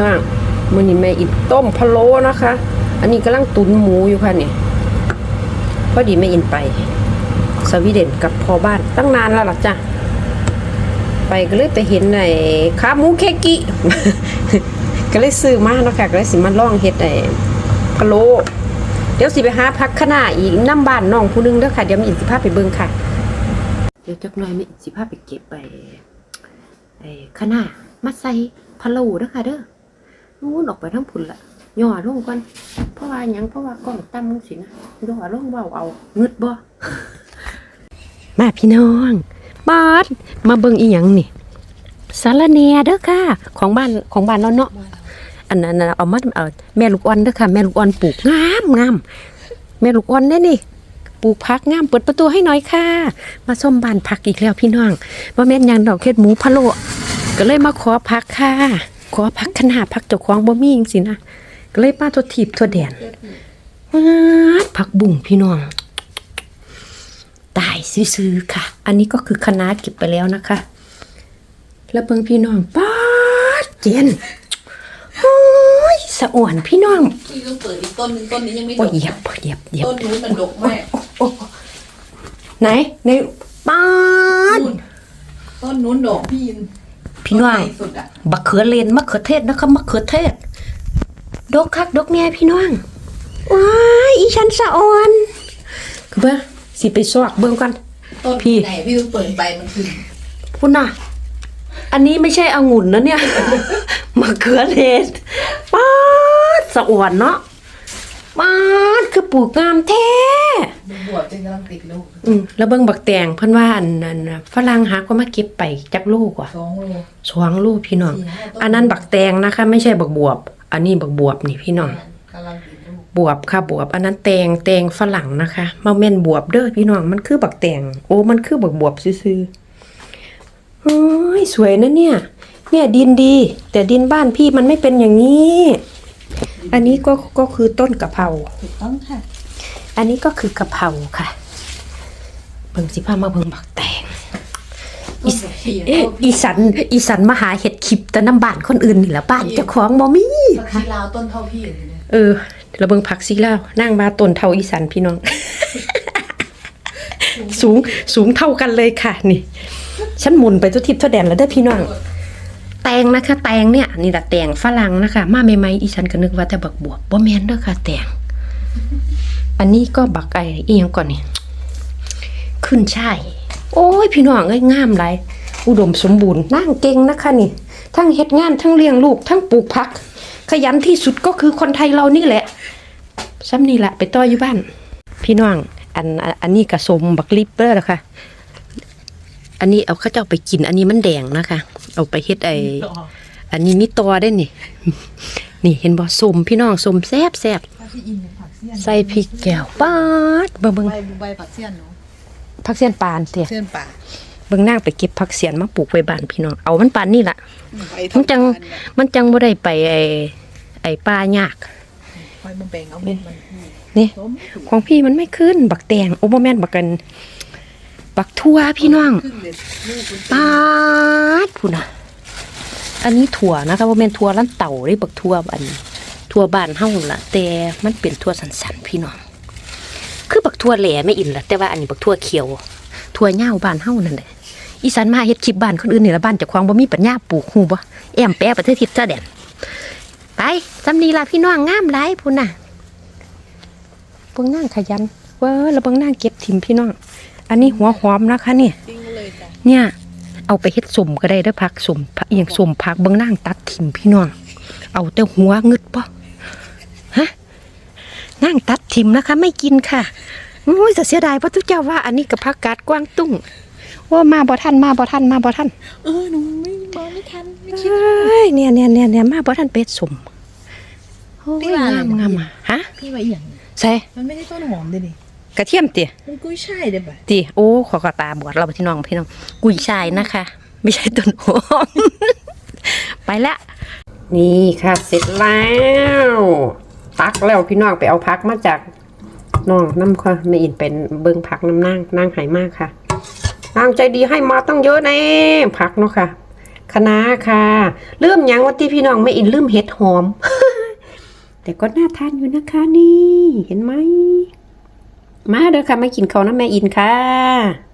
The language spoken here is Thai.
น้องมื้อนี้แม่อินต้มพะโล้นะคะ อันนี้กำลังตุนหมูอยู่ค่ะเนี่ยพอดีแม่อินไปสวีเดนกับพ่อบ้านตั้งนานแล้วล่ะจ้ะไปก็เลยไปเห็นไอ้ขาหมูเคกิก็เลยซื้อมาเนาะค่ะก็เลยสิมาลองเฮ็ดไอ้พะโล้เดี๋ยวสิไปหาพักขนาอีกน้ำบ้านน้องผู้หนึงเด้อค่ะเดี๋ยวมีอินสิพาพไปเบิ่งค่ะ เดี๋ยวจักหน่อยมีอินสิพาพไปเก็บไปไอ้ขนามาใส่พะโล้เด้อค่ะเด้อ นู้นออกไปทั้งพุ่นละย่อลงก่อนเพราะว่าหยังเพราะว่ากล้องต่ำจังสินะย่อลงเบาเอางึดบ่มาพี่น้องบาดมาเบิ่งอีหยังนี่สารแหนเด้อค่ะ ของบ้านของบ้านเราเนาะอันนั้นเอามาเอาแม่ลูกอ่อนเด้อค่ะ แม่ลูกอ่อนปลูกงามงามแม่ลูกอ่อนเด้นี่ปลูกผักงามเปิดประตูให้หน่อยค่ะ มาส้มบ้านผักอีกแล้วพี่น้องว่าแม่นยังดอกเฮ็ดหมูพะโลก็เลยมาขอผักค่ะ ขอผักขนาดผักเจ้าของบ่มีจังซี่นะก็เลยมาตัวถีบตัวแดนว้าดผักบุ้งพี่น้องตายซื้อๆค่ะ อันนี้ก็คือคณะเก็บไปแล้วนะคะ แล้วเบิ่งพี่น้องป๊าดเจนโอ้ยสะอ่อนพี่น้องพี่ต้องเปิดอีกต้นหนึงต้นนี้ยังไม่ดโอ้ยกเหยียบเหยียบเหยียบต้นนู้นมันดกมากโอ้ไหนในป๊าดนู่นต้นนู้นดกพี่ยิน พี่น้องต้ใหญ่สุดอะบักเขือเลนมะเขือเทศนะคะมะเขือเทศ ดกคักดกแง่พี่น้องว้ายอีฉันสะอ่อนคือเบิ่งสิไปซอกเบิ่งกันต้นพี่ไหนพี่ต้องเปิดใบมันขึ้นคุณน่ะ อันนี้ไม่ใช่องุ่นนะเนี่ยมะเขือเทศป๊าดสะอ่อนเนาะ ป๊าดคือปลูกงามแท้มันบวบจนกำลังติดลูกอืมแล้วเบิ่งบักแตงเพิ่นว่าอันนั้นน่ะฝรั่งหาก็มาเก็บไปจักลูกว่ะสองโลสวงลูกพี่น้องสี่ห้าต้นอันนั้นบักแตงนะคะ ไม่ใช่บักบวบ อันนี้บักบวบนี่พี่น้อง กำลังติดลูกบวบค่ะบวบ อันนั้นแตงแตงฝรั่งนะคะมาแม่นบวบเด้อพี่น้องมันคือบักแตงโอ้มันคือบักบวบซื่อๆโอ้ยสวยนะเนี่ย เนี่ยดินดี แต่ดินบ้านพี่มันไม่เป็นอย่างนี้ อันนี้ก็ก็คือต้นกะเพราถูกต้องค่ะ อันนี้ก็คือกะเพราค่ะเบิ่งสิพามาเบิ่งบักแตงต้นกับพี่เอ๊ะอีสันอีสันมาหาเห็ดขิบแต่น้ำบ้านคนอื่นนี่แหละบ้านเจ้าของบ่มีต้นที่ลาวต้นเท่าพี่เลยเนี่ยเออเดี๋ยวเราเบิ่งผักซีลาวนั่งมาต้นเท่าอีสันพี่น้อง สูงสูงเท่ากันเลยค่ะ นี่ ฉันหมุนไปทุกทิศทุกแดนแล้วเด้อพี่น้อง แตงนะคะ แตงเนี่ยนี่แหละแตงฝรั่งนะคะ มาใหม่ๆอีฉันก็นึกว่าแต่บักบวบบ่แม่นเด้อค่ะแตงอันนี้ก็บักไอ้อีหยังก่อนนี่ขึ้นช่ายโอ้ยพี่น้องเอ้ยงามหลายอุดมสมบูรณ์นั่งเก่งนะคะนี่ ทั้งเฮ็ดงานทั้งเลี้ยงลูก ทั้งปลูกผัก ขยันที่สุดก็คือคนไทยเรานี่แหละซ้ำนี่แหละไปต่ออยู่บ้าน พี่น้องอันอันนี้กระสมบักลิปเปอร์นะคะอันนี้เอาข้าเจ้าไปกิน อันนี้มันแดงนะคะ เอาไปเฮ็ดไออันนี้มีตอได้นี่ นี่เห็นบ่สมพี่น้องสมแซ่บแซ่บถ้าพี่อินเป็นผักเสี้ยนใส่พริกแก้วป๊าดเบิ่งเบิ่งใบใบผักเสี้ยนเนาะผักเสียนปานเตี้ยเสี้ยนป่าเบิ่งนางไปเก็บผักเสียนมาปลูกไว้บ้านพี่น้องเอามันปานนี่ล่ะใบมันจังทำการเนี่ยมันจังบ่ได้ไปไอ้ไอ้ป่ายากใบมันแบ่งเอาเม็ดมันนี่ล้มของพี่มันไม่ขึ้น บักแตงโอ้บ่แม่นบักกัน บักทั่วพี่น้องขึ้นเลยลูกคุณปาดพุ่นน่ะอันนี้ถั่วนะคะว่าแม่นถั่วลันเต่าเด้บักถั่วอันถั่วบ้านเฮาล่ะ แต่มันเป็นถั่วสันๆพี่น้อง คือบักถั่วแหล่ไม่อินล่ะแต่ว่าอันนี้บักถั่วเขียวถั่วเหย้าบ้านเฮานั่นแหละอีสานมาเฮ็ดคลิปบ้านคนอื่นนี่ละบ้านเจ้าของบ่มีปัญญาปลูกฮู้บ่แอมแปะประเทศทิศซะแดนไปจำนีล่ะพี่น้องงามหลายพุ่นน่ะเบิ่งนางขยันเว้อแล้วเบิ่งนางเก็บถิ่มพี่น้อง อันนี้หัวหอมนะคะเนี่ยปิ้งเลยจ้ะเนี่ย เอาไปเฮ็ดสมก็ได้เด้อผักสมผักอหย่างสมผักเบิ่งนางตัดถิ่มพี่น้อง เอาแต่หัวงึดป่ะฮะนางตัดถิ่มนะคะ ไม่กินค่ะโอ้ยแต่เสียดายเพราะทุกเจ้าว่าอันนี้กับผักกาดกวางตุ้งว่ามาบ่ทันมาบ่ทันมาบ่ทันเออหนูไม่มาไม่ทันไม่คิดเอ้ยเนี่ยเนี่ยเนี่ยเนี่ยมาบ่ทันเป็ดสมโอ้ยพี่ว่าอะไรงามนะงามอะฮะพี่ว่าอหย่างใส่มันไม่ได้ต้นหอมเลยดิ กระเทียมติมันกุ้ยช่ายเด้บ่ะติโอ้ขอกระตาบวชเราพี่น้องพี่น้องกุ้ยช่ายนะคะ ไม่ใช่ต้นหอม ไปละ นี่ค่ะ เสร็จแล้วตักแล้วพี่น้องไปเอาพักมาจากน้องน้ำค่ะไม่อินเป็นเบิ้งผักน้ำนั่งนั่งหายมากค่ะตามใจดีให้มาต้องเยอะแน่พักเนาะค่ะคณะค่ะเริ่มยังวันที่พี่น้องไม่อินเริ่มเห็ดหอม แต่ก็น่าทานอยู่นะคะนี่ เห็นไหม มาเด้อค่ะมากินข้าวน้ำแม่อินค่ะ